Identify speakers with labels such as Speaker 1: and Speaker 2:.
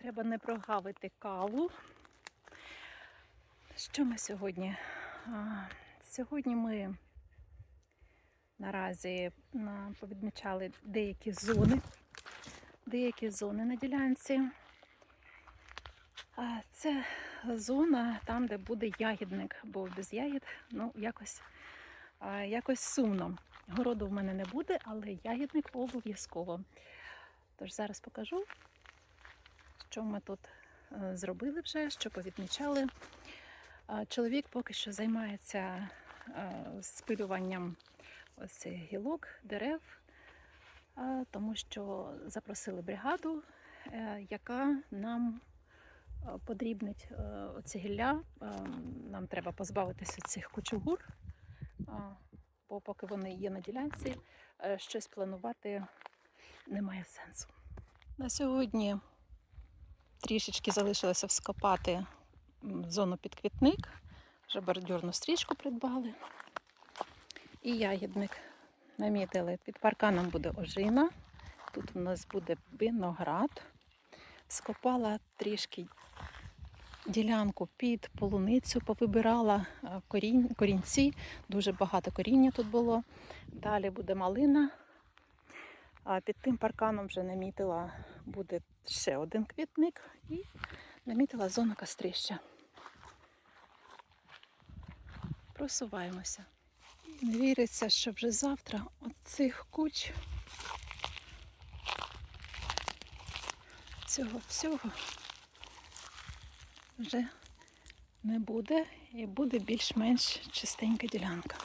Speaker 1: Треба не прогавити каву. Що ми сьогодні? Сьогодні ми наразі повідмічали деякі зони, деякі зони на ділянці. Це зона там, де буде ягідник, бо без ягід ну, якось, якось сумно. Городу в мене не буде, але ягідник обов'язково. Тож зараз покажу, що ми тут е, зробили вже, що повідмічали. Чоловік поки що займається е, спилюванням ось гілок, дерев, е, тому що запросили бригаду, яка нам подрібнить оці гілля. Нам треба позбавитися цих кучугур, бо поки вони є на ділянці, щось планувати немає сенсу. На сьогодні трішечки залишилося вскопати зону під квітник. Вже бордюрну стрічку придбали. І ягідник намітили. Під парканом буде ожина. Тут у нас буде виноград. Скопала трішки ділянку під полуницю, повибирала корінь, корінці. Дуже багато коріння тут було. Далі буде малина. А під тим парканом вже намітила буде ще один квітник і намітила зону кострища. Просуваємося. Не віриться, що вже завтра оцих куч цього всього вже не буде і буде більш-менш чистенька ділянка.